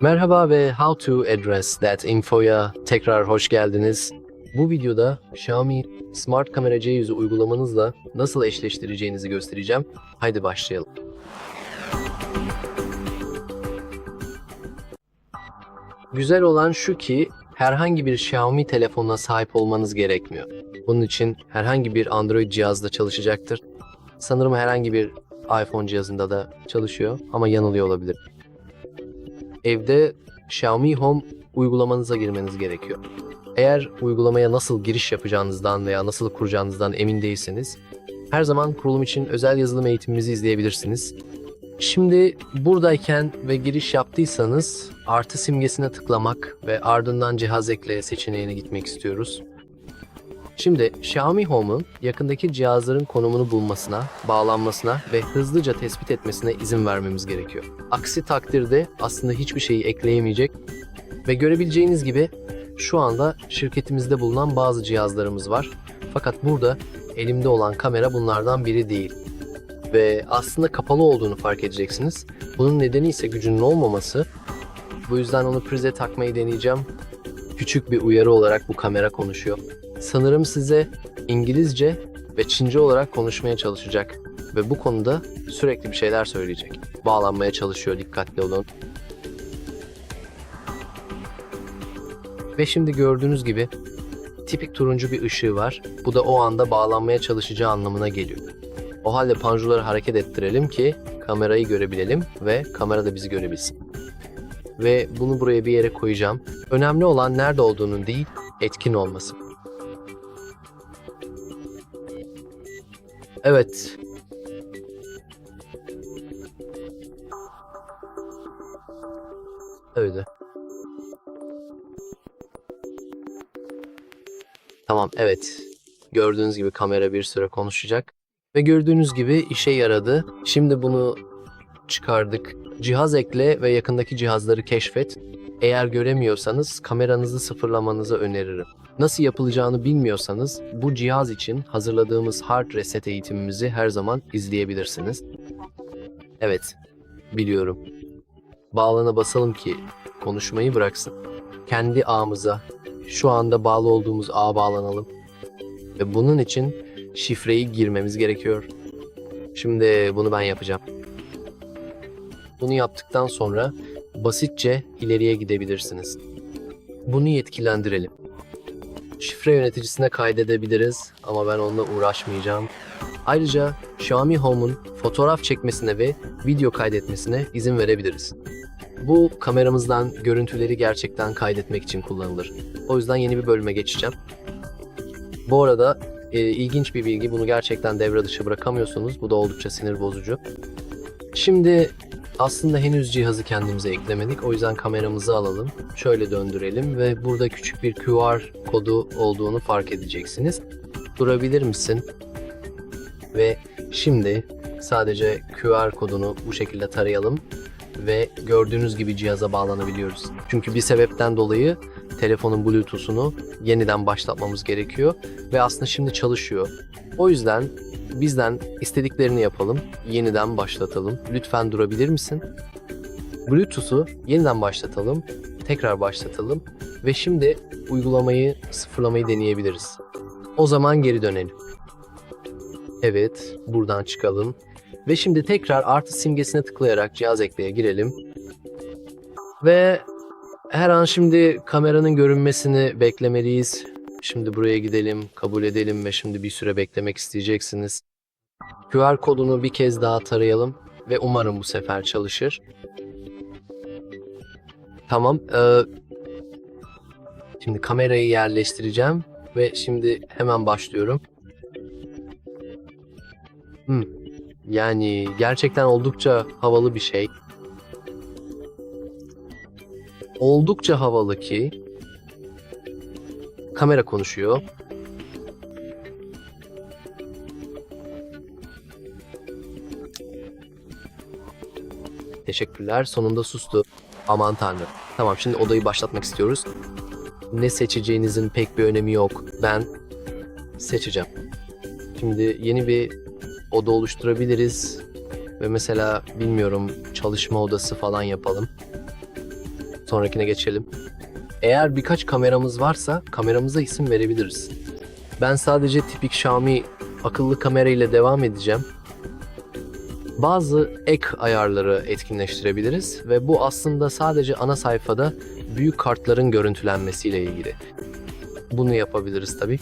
Merhaba ve How to Address That Info'ya tekrar hoş geldiniz. Bu videoda Xiaomi Smart Camera C100'ü uygulamanızla nasıl eşleştireceğinizi göstereceğim. Haydi başlayalım. Güzel olan şu ki herhangi bir Xiaomi telefonuna sahip olmanız gerekmiyor. Bunun için herhangi bir Android cihazda çalışacaktır. Sanırım herhangi bir iPhone cihazında da çalışıyor ama yanılıyor olabilir. Evde Xiaomi Home uygulamanıza girmeniz gerekiyor. Eğer uygulamaya nasıl giriş yapacağınızdan veya nasıl kuracağınızdan emin değilseniz her zaman kurulum için özel yazılım eğitimimizi izleyebilirsiniz. Şimdi buradayken ve giriş yaptıysanız artı simgesine tıklamak ve ardından cihaz ekle seçeneğine gitmek istiyoruz. Şimdi Xiaomi Home'un yakındaki cihazların konumunu bulmasına, bağlanmasına ve hızlıca tespit etmesine izin vermemiz gerekiyor. Aksi takdirde aslında hiçbir şeyi ekleyemeyecek ve görebileceğiniz gibi şu anda şirketimizde bulunan bazı cihazlarımız var. Fakat burada elimde olan kamera bunlardan biri değil. Ve aslında kapalı olduğunu fark edeceksiniz. Bunun nedeni ise gücünün olmaması. Bu yüzden onu prize takmayı deneyeceğim. Küçük bir uyarı olarak bu kamera konuşuyor. Sanırım size İngilizce ve Çince olarak konuşmaya çalışacak ve bu konuda sürekli bir şeyler söyleyecek. Bağlanmaya çalışıyor, dikkatli olun. Ve şimdi gördüğünüz gibi tipik turuncu bir ışığı var. Bu da o anda bağlanmaya çalışacağı anlamına geliyor. O halde panjurları hareket ettirelim ki kamerayı görebilelim ve kamera da bizi görebilsin. Ve bunu buraya bir yere koyacağım. Önemli olan nerede olduğunun değil, etkin olması. Evet. Öyle. Tamam, evet. Gördüğünüz gibi kamera bir süre konuşacak. Ve gördüğünüz gibi işe yaradı. Şimdi bunu çıkardık. Cihaz ekle ve yakındaki cihazları keşfet. Eğer göremiyorsanız kameranızı sıfırlamanızı öneririm. Nasıl yapılacağını bilmiyorsanız bu cihaz için hazırladığımız hard reset eğitimimizi her zaman izleyebilirsiniz. Evet, biliyorum. Bağlana basalım ki konuşmayı bıraksın. Kendi ağımıza, şu anda bağlı olduğumuz ağa bağlanalım. Ve bunun için şifreyi girmemiz gerekiyor. Şimdi bunu ben yapacağım. Bunu yaptıktan sonra basitçe ileriye gidebilirsiniz. Bunu yetkilendirelim. Şifre yöneticisine kaydedebiliriz ama ben onunla uğraşmayacağım. Ayrıca Xiaomi Home'un fotoğraf çekmesine ve video kaydetmesine izin verebiliriz. Bu kameramızdan görüntüleri gerçekten kaydetmek için kullanılır. O yüzden yeni bir bölüme geçeceğim. Bu arada e, ilginç bir bilgi. Bunu gerçekten devre dışı bırakamıyorsunuz. Bu da oldukça sinir bozucu. Şimdi aslında henüz cihazı kendimize eklemedik. O yüzden kameramızı alalım. Şöyle döndürelim ve burada küçük bir QR kodu olduğunu fark edeceksiniz. Durabilir misin? Ve şimdi sadece QR kodunu bu şekilde tarayalım ve gördüğünüz gibi cihaza bağlanabiliyoruz. Çünkü bir sebepten dolayı telefonun Bluetooth'unu yeniden başlatmamız gerekiyor ve aslında şimdi çalışıyor. O yüzden bizden istediklerini yapalım, yeniden başlatalım. Lütfen durabilir misin? Bluetooth'u yeniden başlatalım, tekrar başlatalım ve şimdi uygulamayı sıfırlamayı deneyebiliriz. O zaman geri dönelim. Evet, buradan çıkalım ve şimdi tekrar artı simgesine tıklayarak cihaz ekleye girelim. Ve her an şimdi kameranın görünmesini beklemeliyiz. Şimdi buraya gidelim, kabul edelim ve şimdi bir süre beklemek isteyeceksiniz. QR kodunu bir kez daha tarayalım ve umarım bu sefer çalışır. Tamam. eee, şimdi kamerayı yerleştireceğim ve şimdi hemen başlıyorum. Hmm. Yani gerçekten oldukça havalı bir şey. Oldukça havalı ki kamera konuşuyor. Teşekkürler. Sonunda sustu. Aman tanrım. Tamam şimdi odayı başlatmak istiyoruz. Ne seçeceğinizin pek bir önemi yok. Ben seçeceğim. Şimdi yeni bir oda oluşturabiliriz ve mesela bilmiyorum çalışma odası falan yapalım. sonrakine geçelim. Eğer birkaç kameramız varsa kameramıza isim verebiliriz. Ben sadece tipik Xiaomi akıllı kamera ile devam edeceğim. Bazı ek ayarları etkinleştirebiliriz ve bu aslında sadece ana sayfada büyük kartların görüntülenmesiyle ilgili. Bunu yapabiliriz tabii.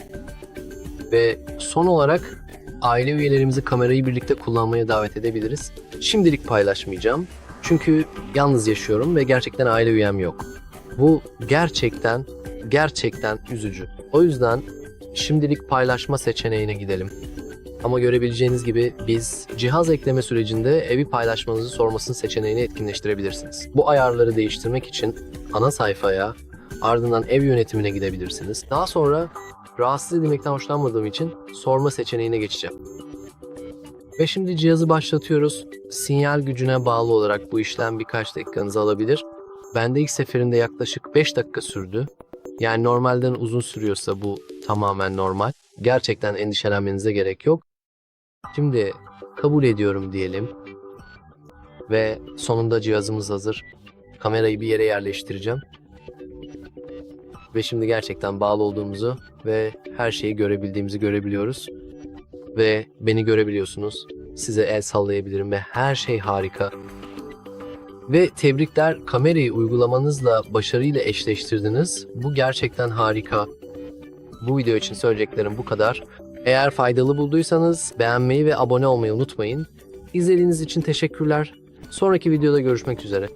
Ve son olarak aile üyelerimizi kamerayı birlikte kullanmaya davet edebiliriz. Şimdilik paylaşmayacağım. Çünkü yalnız yaşıyorum ve gerçekten aile üyem yok. Bu gerçekten gerçekten üzücü. O yüzden şimdilik paylaşma seçeneğine gidelim. Ama görebileceğiniz gibi biz cihaz ekleme sürecinde evi paylaşmanızı sormasını seçeneğini etkinleştirebilirsiniz. Bu ayarları değiştirmek için ana sayfaya ardından ev yönetimine gidebilirsiniz. Daha sonra rahatsız edilmekten hoşlanmadığım için sorma seçeneğine geçeceğim. Ve şimdi cihazı başlatıyoruz. Sinyal gücüne bağlı olarak bu işlem birkaç dakikanızı alabilir. Bende ilk seferinde yaklaşık 5 dakika sürdü. Yani normalden uzun sürüyorsa bu tamamen normal. Gerçekten endişelenmenize gerek yok. Şimdi kabul ediyorum diyelim. Ve sonunda cihazımız hazır. Kamerayı bir yere yerleştireceğim. Ve şimdi gerçekten bağlı olduğumuzu ve her şeyi görebildiğimizi görebiliyoruz. Ve beni görebiliyorsunuz. Size el sallayabilirim ve her şey harika. Ve tebrikler kamerayı uygulamanızla başarıyla eşleştirdiniz. Bu gerçekten harika. Bu video için söyleyeceklerim bu kadar. Eğer faydalı bulduysanız beğenmeyi ve abone olmayı unutmayın. İzlediğiniz için teşekkürler. Sonraki videoda görüşmek üzere.